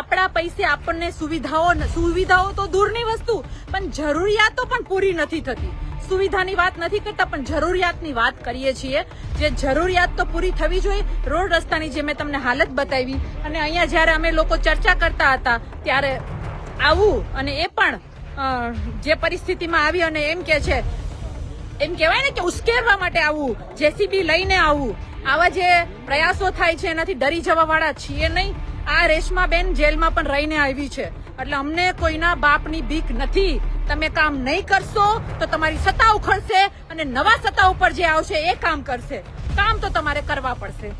આપણા પૈસે આપણને સુવિધાઓ સુવિધાઓ તો દૂરની વસ્તુ, પણ જરૂરિયાતો પણ પૂરી નથી થતી. સુવિધાની વાત નથી કરતા, પણ જરૂરિયાતની વાત કરીએ છીએ. જે જરૂરિયાત તો પૂરી થવી જોઈએ, રોડ રસ્તાની જે મેં તમને હાલત બતાવી, અને અહીંયા જ્યારે અમે લોકો ચર્ચા કરતા હતા, ત્યારે આવું અને એ પણ જે પરિસ્થિતિમાં આવી અને એમ કે છે, એમ કહેવાય ને કે ઉશ્કેરવા માટે આવું, જેસીબી લઈને આવું, આવા જે પ્રયાસો થાય છે, એનાથી ડરી જવા વાળા છીએ નહીં. આ રેશમાબેન જેલમાં પણ રહીને આવી છે. એટલે અમને કોઈના બાપની બીક નથી. તમે કામ નહીં કરશો તો તમારી સત્તા ઉખડશે અને નવા સત્તા ઉપર જે આવશે એ કામ કરશે. કામ તો તમારે કરવા પડશે.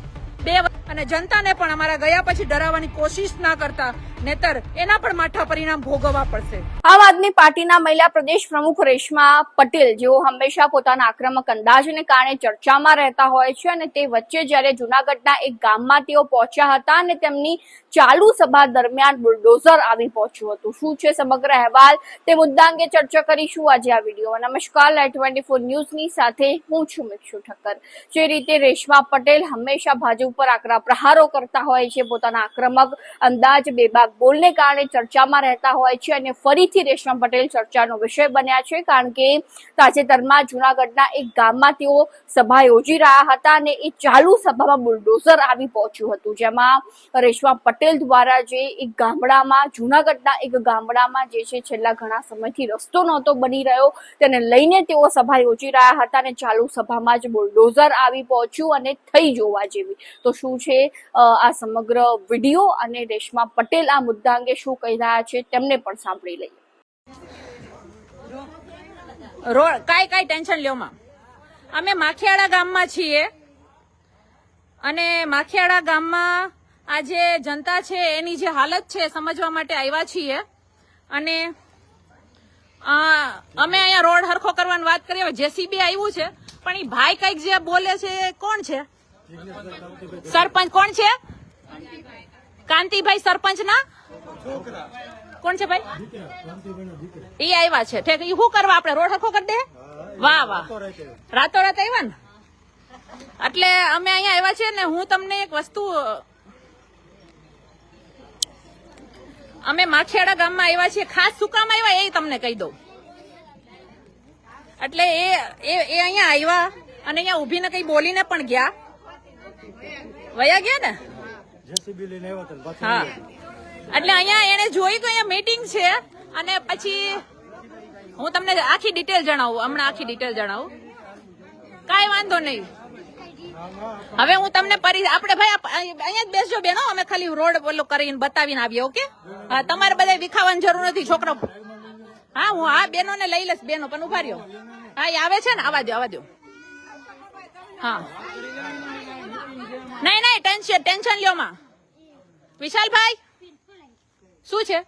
બે અને જનતાને પણ અમારા ગયા પછી ડરાવવાની કોશિશ ના કરતા, નેતર એના પણ માઠા પરિણામ ભોગવવા પડશે. આમ આદમી પાર્ટીના મહિલા પ્રદેશ પ્રમુખ રેશમા પટેલ, જેઓ હંમેશા પોતાના આક્રમક અંદાજને કારણે ચર્ચામાં રહેતા હોય છે અને તે વચ્ચે જ્યારે જુનાગઢના એક ગામમાં તેઓ પહોંચ્યા હતા અને તેમની ચાલુ સભા દરમિયાન બુલડોઝર આવી પહોંચ્યું હતું. શું છે સમગ્ર અહેવાલ? તે મુદ્દા અંગે ચર્ચા કરીશું આજે આ વીડિયો. નમસ્કાર લાઈવ ટ્વેન્ટી ફોર ન્યૂઝની સાથે હું છું મિક્ષુ ઠક્કર. જે રીતે રેશમા પટેલ હંમેશા ભાજપ ઉપર આકરા પ્રહારો કરતા હોય છે, પોતાના આક્રમક અંદાજ, બેબાક બોલને કારણે ચર્ચામાં રહેતા હોય છે અને ફરીથી રેશમા પટેલ ચર્ચાનો વિષય બન્યા છે, કારણ કે તાજેતરમાં જુનાગઢના એક ગામમાં તેઓ સભા યોજી રહ્યા હતા અને એ ચાલુ સભામાં બુલડોઝર આવી પહોંચ્યું હતું. જેમાં રેશમા પટેલ દ્વારા જે એક ગામડામાં, જુનાગઢના એક ગામડામાં જે છે છેલ્લા ઘણા સમયથી રસ્તો નહોતો બની રહ્યો, તેને લઈને તેઓ સભા યોજી રહ્યા હતા અને ચાલુ સભામાં જ બુલડોઝર આવી પહોંચ્યું અને થઈ જોવા જેવી. તો શું છે. આ સમગ્ર વીડિયો અને રેશમા પટેલ આ મુદ્દા અંગે શું કહી રહ્યા છે તેમને પણ સાંભળી લઈએ. રોડ કાંઈ કાંઈ ટેન્શન લ્યો અમે માખિયાળા ગામમાં છીએ અને માખિયાળા ગામમાં આ જે જનતા છે એની જે હાલત છે સમજવા માટે આવ્યા છીએ. અને અમે અહીંયા રોડ હરખો કરવાની વાત કરીએ જેસીબી આવ્યું છે, પણ એ ભાઈ કંઈક જે બોલે છે એ કોણ છે? સરપંચ કોણ છે? કાંતિભાઈ સરપંચ ના કોણ છે ભાઈ? ઈ આવ્યા છે. ઠીક, ઈ શું કરવા આપણે? રોડ હરખો કરી દે? વાહ વાહ. રાતો રાત આવ્યા ને? એટલે અમે અહીંયા આવ્યા છીએ ને હું તમને એક વસ્તુ, અમે માખિયાળા ગામમાં આવ્યા છીએ. ખાસ શું કામ આવ્યા એ તમને કહી દઉં. એટલે એ એ એ અહીંયા આવ્યા અને અહીંયા ઊભીને કઈ બોલીને પણ ગયા. વયા ગયા ને? જેસીબી લઈને આવ્યા હતા હા. એટલે અહીંયા એને જોયું કે અહીંયા મીટિંગ છે અને પછી હું તમને આખી ડિટેલ જણાવું હમણાં આખી ડિટેલ જણાવું. કાંઈ વાંધો નહીં. હવે હું તમને પરી આપણે ભાઈ અહીંયા જ બેસજો બેનો અમે ખાલી રોડ ઓલો કરીને બતાવીને આવીએ ઓકે? હા તમારે બધા વિખાવાની જરૂર નથી છોકરો. હા હું હા બેનો ને લઈ લઈશ બેનો પણ ઊભા રહ્યો. હા એ આવે છે ને આવા દો આવા દો હા. નહીં નહીં ટેન્શન ટેન્શન લ્યો માં. વિશાલભાઈ? શું છે?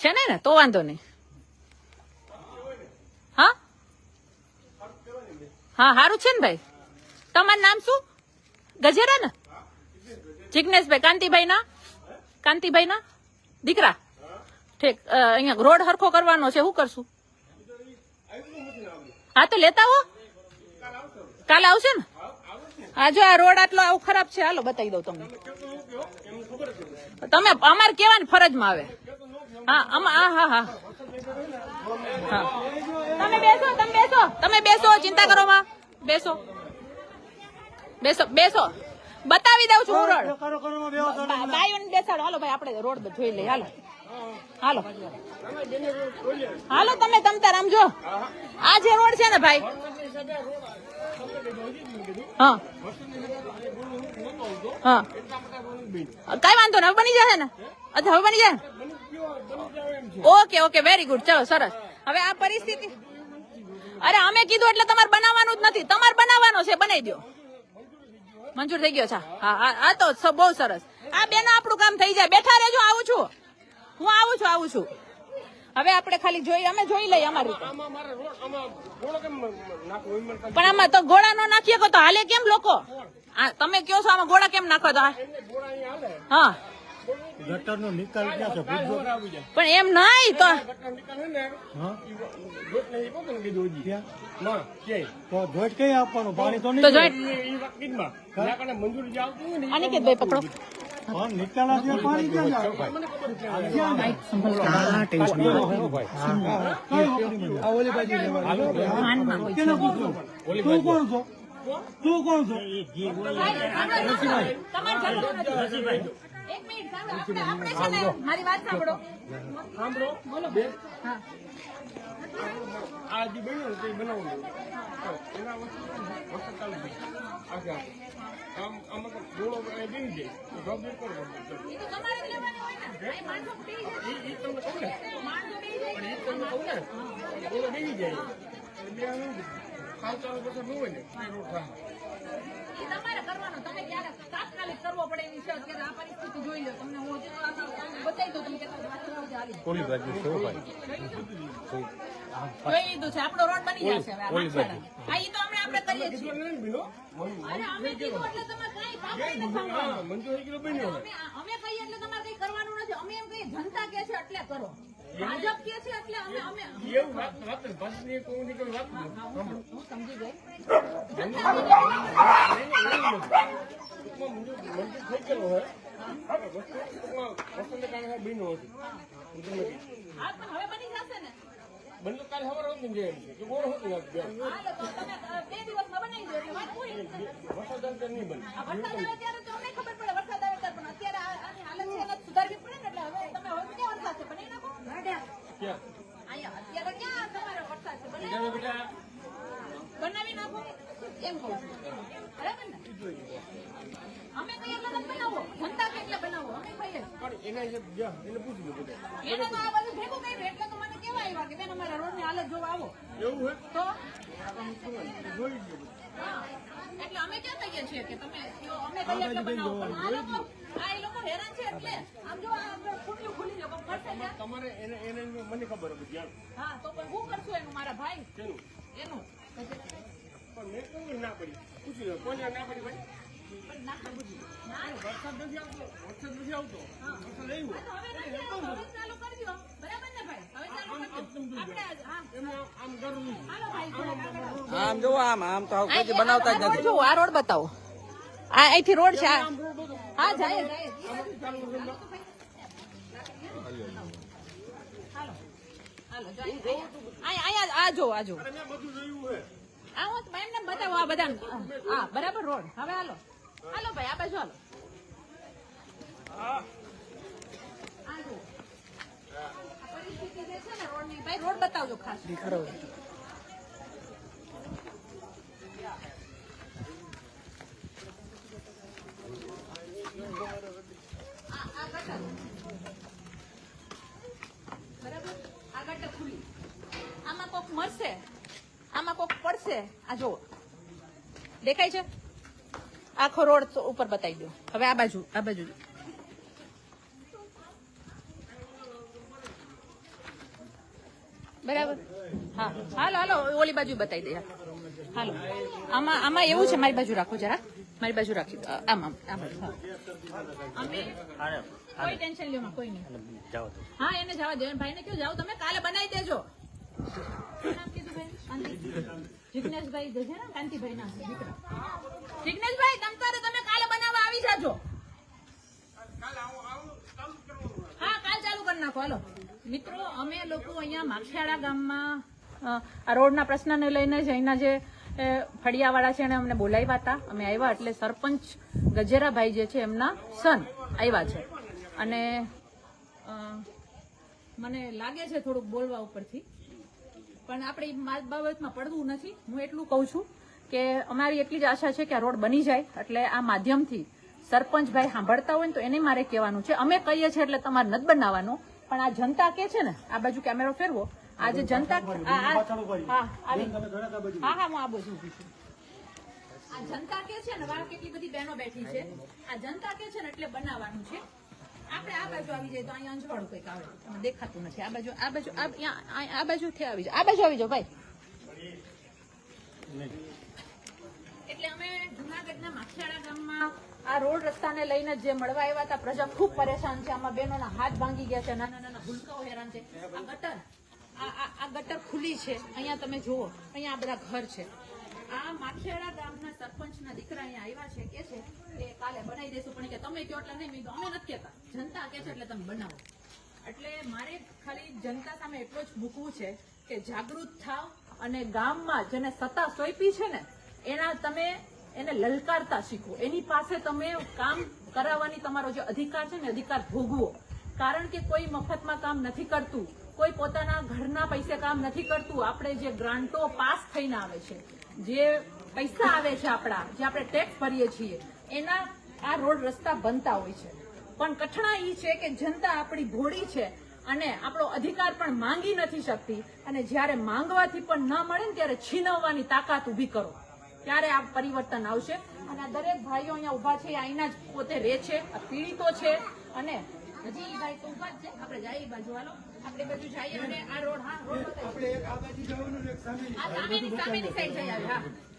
છે ને ને, તો વાંધો નહીં. હા? હા સારું છે ને ભાઈ. તમારું નામ શું? ગજેરા ને? જિજ્ઞેશભાઈ કાંતિભાઈ ના કાંતિભાઈ ના દીકરા? ઠીક અહીંયા રોડ હરખો કરવાનો છે, શું કરશું? હા, તો લેતા હો કાલે આવશે ને? હા જો આ રોડ આટલો આવું ખરાબ છે હાલો બતાવી દઉં તમને. તમે અમારે કેવાની ફરજમાં આવે. હા આમાં હા હા હા. તમે બેસો તમે બેસો તમે બેસો ચિંતા કરો માં. બેસો. બેસો બેસો. બતાવી દઉં છું રોડ. કરો કરો બેહો તો બા- બાઈઓને બેસાડો. હાલો ભાઈ આપણે રોડ જોઈ લઈએ. હાલો. હાલો. હાલો તમે તમતા રામ જો. આ જે રોડ છે ને ભાઈ હા. હા. કઈ વાંધો ને હવે બની જશે ને? અચ્છા, હવે બની જાય ઓકે ઓકે વેરી ગુડ ચલો, સરસ. હવે આ પરિસ્થિતિ અરે, અમે કીધું એટલે તમારે બનાવવાનું જ નથી. તમારે બનાવવાનો છે બનાવી દો મંજૂર થઈ ગયો છે. હા આ તો બહુ સરસ. આ બેન, આપણું કામ થઈ જાય. બેઠા રહેજો, આવું છું. હું આવું છું આવું છું. હવે આપણે ખાલી જોઈ અમે જોઈ લઈએ અમારી પણ આમાં તો ગોળા નો નાખીએ તો હાલે કેમ લોકો? આ તમે કયો છો આમાં ગોળા કેમ નાખો તો હા. ગટરનો નિકાલ ક્યાં છે? પણ એમ નહીં તો. હા જોઈટ કઈ આપવાનું? પાણી તો તો નહીં અનિકેતભાઈ પકડો. તું કોણ છો? તું કોણ છો. એક મિનિટ આપણે- આપણે છે ને, મારી વાત સાંભળો. સાંભળો. બોલો. હા. આ જે બન્યું તે બનાવવું એના વસ્તુ તમારે કરવાનો. તમે ક્યારે તાત્કાલિક કરવો પડે એની છે અત્યારે આ પરિસ્થિતિ જોઈ લો. તમને હું બતાવી દઉં તમે કેટલા હાલી. જોઈ લીધું છે. આપણો રોડ બની જશે હવે આ ઈ તો હમણાં આપણે કરીએ છીએ. અરે અમે કીધું એટલે તમારે કાંઈ પાપડી નથી સાંભળવાનું. મંજૂર થઈ ગયેલો બન્યો અમે અમે કહીએ એટલે તમારે કઈ કરવાનું નથી. અમે એમ કહીએ જનતા કે છે એટલે કરો. ભાજપ કે છે એટલે અમે અમે. એવું વાત વાત ભાષની એક વાત હું સમજી ગઈ. મંજૂર મંજૂર થઈ ગયેલો હોય આપણે વસ્તુ ટૂંકમાં વસ્તુને કારણે બન્યો હતી હું તમને કહીશ. હા પણ હવે બની જશે. બંને કાલે સવારે હોત ને એમ છે. કે ગોળ હોત ને બે. હા લોકો તમે અ, બે દિવસમાં બનાવી દો વાત પૂરી વરસાદ આવે ત્યારે નહીં બને. વરસાદ આવે ત્યારે તો અમને ખબર પડે વરસાદ આવે ત્યારે પણ અત્યારે આ- આની હાલત છે એને સુધારવી પડે ને એટલે હવે તમે હવે ક્યાં વરસાદ છે બનાવી નાખો? ક્યાં? અહીંયા અત્યારે ક્યાં તમારે વરસાદ છે બનાવી. તમે બેટા બનાવી નાખો. એમ કહું બરાબર ને? અમે કઈ એટલે બનાવો. જનતા કે એટલે બનાવો. અમે કહીએ પણ એના હિસાબ જા એને પૂછી લો બધા. એને તો આ બધું ભેગું કર્યું એટલે તો મને કેવા આવ્યા કે બેન અમારા રોડની હાલત જોવા આવો. એવું તો? જોઈ લો બધું. હા. એટલે અમે ક્યાં કહીએ છીએ કે તમે અમે કહીએ એટલે બનાવો. પણ આ લોકો આ લોકો હેરાન છે એટલે. આમ જો આ ખુલ્લું ખુલી જો પણ તમારે એને એને મને ખબર હતી ધ્યાન હા તો પણ હું કરશું એનું મારા ભાઈ? એનું. પણ મેં કહ્યું ના પડી. પૂછ્યું કોને ના પડી ભાઈ? આમ જો આમ આમ તો કઈ બનાવતા જ નથી. જો આ રોડ બતાવો. આ અહીંથી રોડ છે હા, જાય. આ જો આ જો આ હું એમને બતાવો આ બધા હા, બરાબર રોડ. હવે હાલો. હાલો ભાઈ આ બાજુ હાલો. પરિસ્થિતિ જે છે ને રોડની ભાઈ રોડ બતાવજો ખાસ. આ આ ગટર. બરાબર? આ ગટર ખુલી. આમાં કોક મળશે આમાં કોક પડશે. આ જો દેખાય છે? આખો રોડ તો ઉપર બતાવી દો હવે આ બાજુ આ બાજુ બરાબર? હા. હાલો હાલો, ઓલી બાજુ બતાવી દઈએ હાલો. આમાં આમાં એવું છે, મારી બાજુ રાખો જરા. મારી બાજુ રાખી દો. આમ આમ આ બાજુ હા અમે કોઈ ટેન્શન લ્યો માં કોઈ નહીં. હા, એને જવા દો. ભાઈ ને કયો જાઓ તમે, કાલે બનાવી દેજો. શું નામ કીધું ભાઈ? કાંતિ. જિજ્ઞેશભાઈ જે છે ને કાંતિભાઈ ના દીકરા. જિજ્ઞેશભાઈ તમ તારે તમે કાલે બનાવવા આવી જાજો હા, કાલ ચાલુ કરી નાખો, હાલો. મિત્રો, અમે લોકો અહીંયા માખિયાળા ગામમાં આ રોડના પ્રશ્નને લઈને જ અહીંના જે ફળિયાવાળા છે એને અમને બોલાવ્યા હતા. અમે આવ્યા એટલે સરપંચ ગજેરાભાઈ જે છે એમના સન આવ્યા છે. અને મને લાગે છે થોડુંક બોલવા ઉપરથી, પણ આપણે ઈ બાબતમાં પડવું નથી. હું એટલું કહું છું કે અમારી એટલી જ આશા છે કે આ રોડ બની જાય, એટલે આ માધ્યમથી સરપંચભાઈ સાંભળતા હોય ને તો એને મારે કહેવાનું છે. અમે કહીએ છીએ એટલે તમારે નથી બનાવવાનું. પણ આ જનતા કે છે ને આ બાજુ કેમેરો ફેરવો. આજે જનતા હા બાજુ હા હા હું આ બાજુ આ જનતા કે છે ને વાળ કેટલી બધી બહેનો બેઠી છે. આ જનતા કે છે ને એટલે બનાવવાનું છે. આપણે આ બાજુ આવી જાય તો અહીંયા અંજવાળું કંઈક આવે. દેખાતું નથી. આ બાજુ આ બાજુ આ આ બાજુથી આવી જાઓ. આ બાજુ આવી જાઓ ભાઈ. એટલે અમે જુનાગઢના માખિયાળા ગામમાં આ રોડ રસ્તાને લઈને જે મળવા આવ્યા હતા પ્રજા ખૂબ પરેશાન છે. આમાં બહેનોના હાથ ભાંગી ગયા છે નાના નાના ભૂલકાઓ હેરાન છે. આ ગટર આ આ- આ ગટર ખુલ્લી છે. અહીંયા તમે જુઓ અહીંયા આ બધા ઘર છે. આ માખિયાળા ગામના સરપંચના દીકરા અહીંયા આવ્યા છે કે છે કે કાલે બનાવી દેશું પણ કે તમે કયો એટલે નહીં. અમે નથી કહેતા. જનતા કે છે એટલે તમે બનાવો. એટલે મારે ખાલી જનતા સામે એટલું જ મૂકવું છે કે જાગૃત થાવ અને ગામમાં જેને સત્તા સોંપી છે ને એના તમે એને લલકારતા શીખો. એની પાસે તમે કામ કરાવવાની તમારો જે અધિકાર છે ને, અધિકાર ભોગવો. કારણ કે કોઈ મફતમાં કામ નથી કરતું, કોઈ પોતાના ઘરના પૈસે કામ નથી કરતું, આપણે જે ગ્રાન્ટો પાસ થઈને આવે છે, જે પૈસા આવે છે આપણા, જે આપણે ટેક્સ ભરીએ છીએ, એના આ રોડ રસ્તા બનતા હોય છે. પણ કઠણા એ છે કે જનતા આપણી ભોળી છે અને આપણો અધિકાર પણ માંગી નથી શકતી અને જ્યારે માંગવાથી પણ ન મળે ને ત્યારે છીનવવાની તાકાત ઊભી કરો. ત્યારે આ પરિવર્તન આવશે. અને આ દરેક ભાઈઓ અહીંયા ઊભા છે અહીંના જ પોતે રહે છે. પીડિતો છે. અને હજી એ ભાઈ તો ઊભા છે. આપણે જઈએ બાજુ. હાલો. આપણે બાજુ જઈએ અને આ રોડ હા રોડ આપણે એક આ બાજુ જવાનું એક સામેની સામેની સાઈડ જઈ આવી,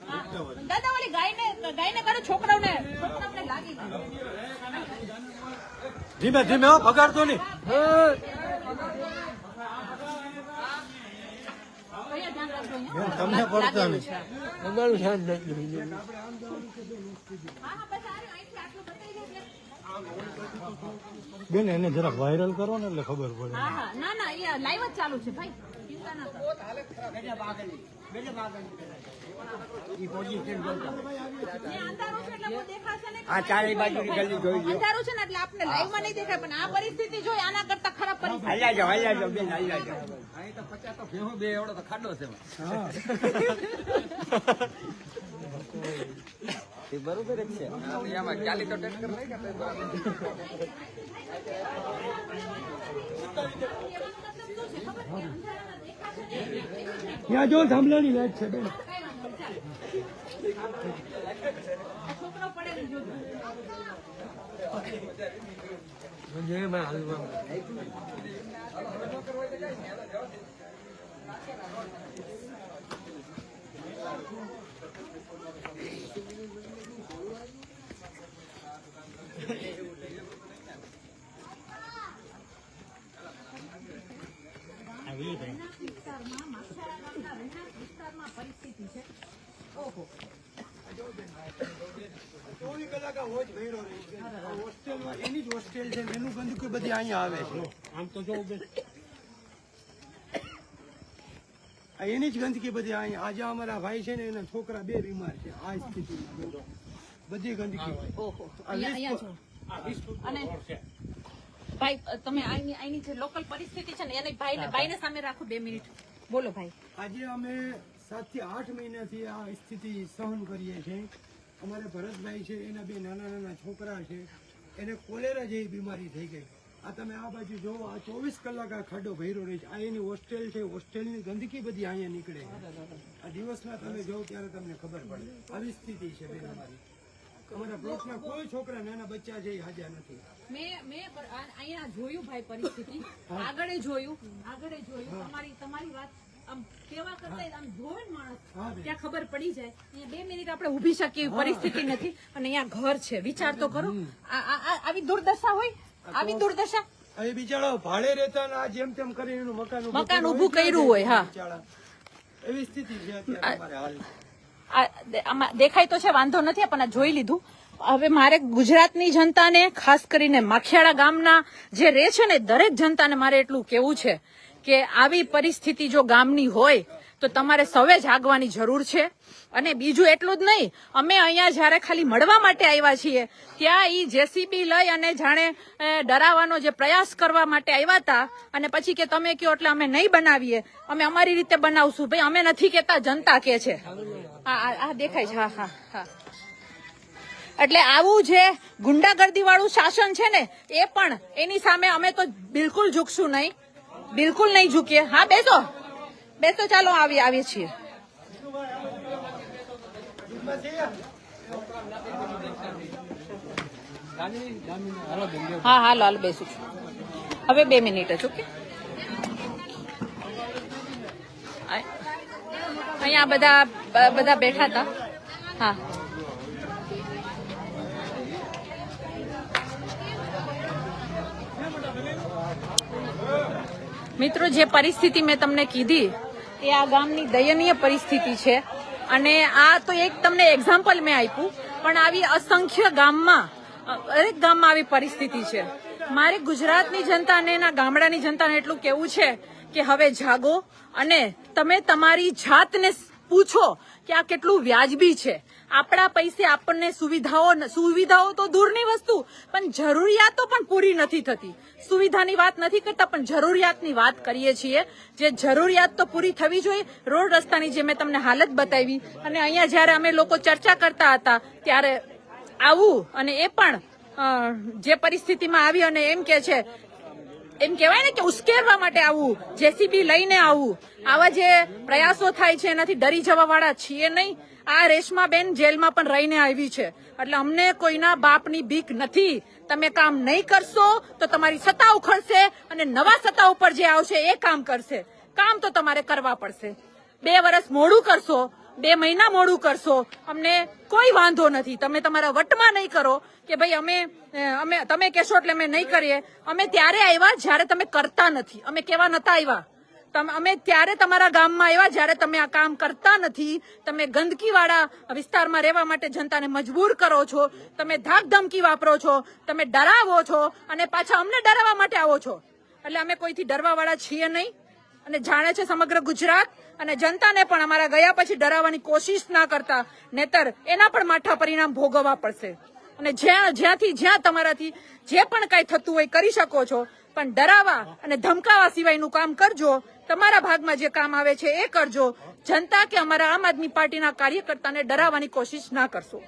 હા. દાદા ઓલી ગાયને ગાયને કરો છોકરાઓને. છોકરાઓને લાગી ગયું. ધીમે ધીમે હો બગાડતો નહીં. તમને પડતા લાગેલું નહીં. છે. તમારું ધ્યાન નથી. બેન એને જરાક વાયરલ કરો ને એટલે ખબર પડે હા હા ના ના એ લાઈવ જ ચાલુ છે ભાઈ ચિંતા ના કરો છે નહીં. આ ચાલી બાજુની ગલી જોઈ. અંધારું છે ને એટલે આપને લાઈવમાં નહીં દેખાય પણ આ પરિસ્થિતિ જોઈ આના કરતા ખરાબ પરિસ્થિતિ. હાલ્યા જાઓ હાલ્યા જાઓ બેન હાલ્યા જાઓ. બરોબર જ છે. એમાં ચાલી તો લઈ ગયા ત્યાં જો થાંભલાની લાઈટ છે બેન. Thank છોકરો પડે ને જોજો વિસ્તારમાં માછારા ગામના રહેણાંક વિસ્તારમાં પરિસ્થિતિ છે ઓહો ચોવીસ કલાક આ વોચ ભર્યો રહે છે. હોસ્ટેલમાં એની જ હોસ્ટેલ છે ને એનું ગંદકી બધી અહીંયા આવે છે. આમ તો જો એની જ ગંદકી બધી અહીંયા. આજે અમારા ભાઈ છે ને એના છોકરા બે બીમાર છે. આ સ્થિતિમાં બધી ગંદકી. ઓહો. અહીંયા અહીંયા છો. ભાઈ તમે અહીંની અહીંની જે લોકલ પરિસ્થિતિ છે ને એને ભાઈને ભાઈને સામે રાખો બે મિનિટ. બોલો ભાઈ. આજે અમે સાતથી આઠ મહિનાથી આ સ્થિતિ સહન કરીએ છીએ. અમારે ભરતભાઈ છે એના બે નાના નાના છોકરા છે એને કોલેરા જેવી બીમારી થઈ ગઈ. આ તમે આ બાજુ જોવો આ ચોવીસ કલાક આ ખાડો ભર્યો રહે છે. આ એની હોસ્ટેલ છે હોસ્ટેલની ગંદકી બધી અહીંયા નીકળે આ દિવસના તમે જોવો ત્યારે તમને ખબર પડે. આવી સ્થિતિ છે બેન અમારી. અમારા બ્લોકના કોઈ છોકરા નાના બચ્ચા છે હાજર નથી. મેં મેં અહીંયા જોયું ભાઈ પરિસ્થિતિ. આગળ જોયું. આગળ જોયું. તમારી તમારી વાત આમ કેવા કરતા આમ જોવે માણસ ત્યાં ખબર પડી જાય. અહીંયા બે મિનિટ આપણે ઊભી શકીએ પરિસ્થિતિ નથી. અને અહીંયા ઘર છે વિચાર તો કરો. આ- આ- આ- આવી દુર્દશા હોય? આવી દુર્દશા? એ બિચારા ભાડે રહેતા આ જેમ તેમ કરીને મકાન મકાન કર્યું કર્યું હોય, હા. એવી સ્થિતિ છે અત્યારે હાલ આ દે- આમાં દેખાય તો છે વાંધો નથી પણ જોઈ લીધું. હવે મારે ગુજરાતની જનતાને ખાસ કરીને માખિયાળા ગામના જે રહે છે ને દરેક જનતાને મારે એટલું કેવું છે કે આવી પરિસ્થિતિ જો ગામની હોય, તો તમારે સવે જાગવાની જરૂર છે. અને બીજું એટલું જ નહીં, અમે અહીંયા જ્યારે ખાલી મળવા માટે આવ્યા છીએ, ત્યાં ઈ જેસીબી લઈ અને જાણે ડરાવવાનો જે પ્રયાસ કરવા માટે આવ્યા હતા, અને પછી કે તમે કયો એટલે અમે નહીં બનાવીએ, અમે અમારી રીતે બનાવશું. ભાઈ, અમે નથી કેતા જનતા કે છે. આ દેખાય છે, હા હા હા. એટલે આવું જે ગુંડાગર્દી વાળું શાસન છે ને, એ પણ એની સામે અમે તો બિલકુલ ઝૂકશું નહીં. બિલકુલ નહીં ઝૂકીએ. હા, બેસો. બેસો, ચાલો, આવી, આવીએ છીએ. હા હા, લાલ બેસું છું. હવે બે મિનિટ જ, ઓકે? અહીંયા બધા બધા બેઠા હતા. હા. મિત્રો, જે પરિસ્થિતિ મેં તમને કીધી, એ આ ગામની દયનીય પરિસ્થિતિ છે. અને આ તો એક તમને એક્ઝામ્પલ મેં આપ્યું, પણ આવી અસંખ્ય ગામમાં દરેક ગામમાં આવી પરિસ્થિતિ છે. મારે ગુજરાતની જનતાને એના ગામડાની જનતાને એટલું કેવું છે કે હવે જાગો અને તમે તમારી જાતને પૂછો કે આ કેટલું વ્યાજબી છે. આપણા પૈસે આપણને સુવિધાઓ સુવિધાઓ તો દૂરની વસ્તુ, પણ જરૂરિયાતો પણ પૂરી નથી થતી. સુવિધાની વાત નથી કરતા, પણ જરૂરિયાતની વાત કરીએ છીએ. જે જરૂરિયાત તો પૂરી થવી જોઈએ. રોડ રસ્તાની જે મેં તમને હાલત બતાવી, અને અહીંયા જ્યારે અમે લોકો ચર્ચા કરતા હતા, ત્યારે આવું અને એ પણ જે પરિસ્થિતિમાં આવી અને એમ કે છે, એમ કહેવાય ને કે ઉશ્કેરવા માટે આવું, જેસીબી લઈને આવું. આવા જે પ્રયાસો થાય છે, એનાથી ડરી જવા છીએ નહીં. આ રેશમાબેન જેલમાં પણ રહીને આવી છે. એટલે અમને કોઈના બાપની બીક નથી. તમે કામ નહીં કરશો તો તમારી સત્તા ઉખડશે અને નવા સત્તા ઉપર જે આવશે એ કામ કરશે. કામ તો તમારે કરવા પડશે. બે વર્ષ મોડું કરશો, બે મહિના મોડું કરશો, અમને કોઈ વાંધો નથી. તમે તમારા વટમાં નહીં કરો કે ભાઈ અમે અમે, તમે કહેશો એટલે અમે નહીં કરીએ. અમે ત્યારે આવ્યા જ્યારે તમે કરતા નથી. અમે કેવા નતા આવ્યા. અમે ત્યારે તમારા ગામમાં આવ્યા જ્યારે તમે આ કામ કરતા નથી. તમે ગંદકીવાળા વિસ્તારમાં રહેવા માટે જનતાને મજબૂર કરો છો. તમે ધાક ધમકી વાપરો છો. તમે ડરાવો છો અને પાછા અમને ડરાવવા માટે આવો છો. એટલે અમે કોઈથી ડરવાવાળા છીએ નહીં. અને જાણે છે સમગ્ર ગુજરાત અને જનતાને પણ અમારા ગયા પછી ડરાવવાની કોશિશ ના કરતા. નેતર એના પણ માઠા પરિણામ ભોગવવા પડશે. અને જ્યાં જ્યાંથી જ્યાં તમારાથી જે પણ કાંઈ થતું હોય કરી શકો છો. પણ ડરાવા અને ધમકાવા સિવાયનું કામ કરજો. તમારા ભાગમાં જે કામ આવે છે એ કરજો. જનતા કે અમારા આમ આદમી પાર્ટીના કાર્યકર્તાને ડરાવવાની કોશિશ ના કરશો.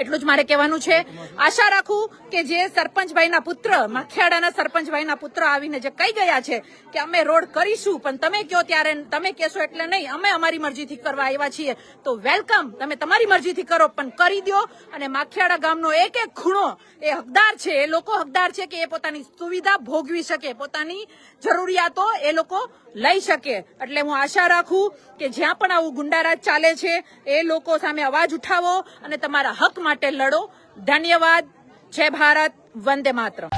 એટલું જ મારે કહેવાનું છે. આશા રાખું કે જે સરપંચભાઈના પુત્ર માખિયાડાના સરપંચભાઈના પુત્ર આવીને જે કહી ગયા છે કે અમે રોડ કરીશું, પણ તમે કયો ત્યારે, તમે કહેશો એટલે નહીં, અમે અમારી મરજીથી કરવા આવ્યા છીએ. તો વેલકમ, તમે તમારી મરજીથી કરો, પણ કરી દો અને માખિયાડા ગામનો એક એક ખૂણો એ હકદાર છે, એ લોકો હકદાર છે કે એ પોતાની સુવિધા ભોગવી શકે, પોતાની જરૂરિયાતો એ લોકો લઈ શકે. એટલે હું આશા રાખું કે જ્યાં પણ આવું ગુંડારાજ ચાલે છે, એ લોકો સામે અવાજ ઉઠાવો અને તમારા હક માટે લડો. ધન્યવાદ. જય ભારત. વંદે માતરમ.